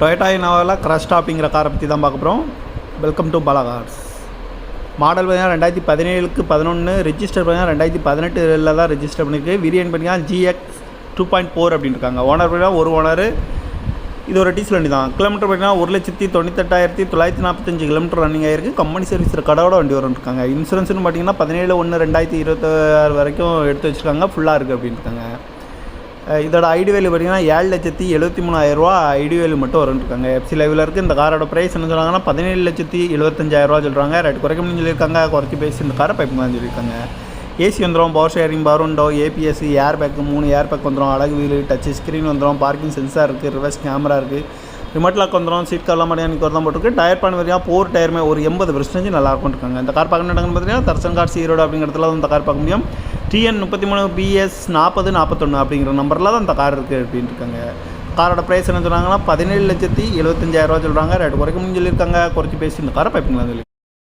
Toyota இனோவாவில் கிரஸ்டா அப்படிங்கிற காரை பற்றி தான் பார்க்க போகிறோம் வெல்கம் டு பாலா மாடல் பார்த்தீங்கன்னா ரெண்டாயிரத்தி பதினேழுக்கு பதினொன்று ரிஜிஸ்டர் பார்த்தீங்கன்னா ரெண்டாயிரத்தி பதினெட்டில் தான் ரெஜிஸ்டர் பண்ணியிருக்கு விரியன் பார்த்தீங்கன்னா ஜிஎக்ஸ் டூ பாயிண்ட் ஃபோர் அப்படின்னு இருக்காங்க ஓனர் பார்த்தீங்கன்னா ஒரு ஓனர் இது ஒரு டீசல் வண்டி தான். கிலோமீட்டர் பார்த்தீங்கன்னா ஒரு லட்சத்தி தொண்ணூத்தெட்டாயிரத்தி தொள்ளாயிரத்தி நாற்பத்தஞ்சு கிலோமீட்டர் ரன்னிங் ஆயிருக்கு. கம்பெனி சர்வீஸ் கடவோட வண்டி வரும் இருக்காங்க இன்சூரன்ஸ்னு பார்த்தீங்கன்னா பதினேழு ஒன்று ரெண்டாயிரத்தி இருபத்தாறு வரைக்கும் எடுத்து வச்சுருக்காங்க. ஃபுல்லாக இருக்குது அப்படின்னு இருக்காங்க இதோட ஐடி வேல்யூ பார்த்தீங்கன்னா ஏழு லட்சத்தி எழுபத்தி மூணாயிரரூவா ஐடி வேல்யூ மட்டும் வரும்னு இருக்காங்க எஃப்சி லெவலில் இருக்குது இந்த காரோட ப்ரைஸ் என்ன சொல்கிறாங்கன்னா பதினேழு லட்சத்தி எழுபத்தஞ்சாயிரரூவா சொல்கிறாங்க ரெட் குறைக்க முடியும் சொல்லியிருக்காங்க. குறைச்சி பேசி இந்த காரை பைப் தான் சொல்லியிருக்காங்க. ஏசி வந்துடும் power steering power window ABSC air bag மூணு ஏர் பேக் வந்துடும் அழகு வீலு டச் ஸ்க்ரீன் வந்துடும் பார்க்கிங் சென்சார் இருக்குது ரிவர்ஸ் கேமரா இருக்குது ரிமோட் லாக் வந்துடும் சீட் கார்லாம் மட்டும் எனக்கு தான் போட்டிருக்கு. டயர் பண்ண வரையா போர் டயருமே ஒரு எண்பது பர்சன்டேஜ் நல்லா இருக்கும் இருக்காங்க இந்த கார் பார்க்கணும் பார்த்தீங்கன்னா தர்சன் கார் சீரோடு அப்படிங்கிறதுல இந்த கார் பார்க்க முடியும். டிஎன் முப்பத்தி மூணு பிஎஸ் நாற்பது நாற்பத்தொன்று அப்படிங்கிற நம்பரில் தான் இந்த கார் இருக்குது அப்படின்னு இருக்காங்க. காரோட ப்ரைஸ் என்ன சொல்கிறாங்கன்னா பதினேழு லட்சத்தி எழுபத்தஞ்சாயிரரூவா சொல்கிறாங்க ரேட் குறைக்க முடியும் சொல்லியிருக்காங்க. குறைச்சி பேசி இந்த காரை பைப்பிங்களா சொல்லி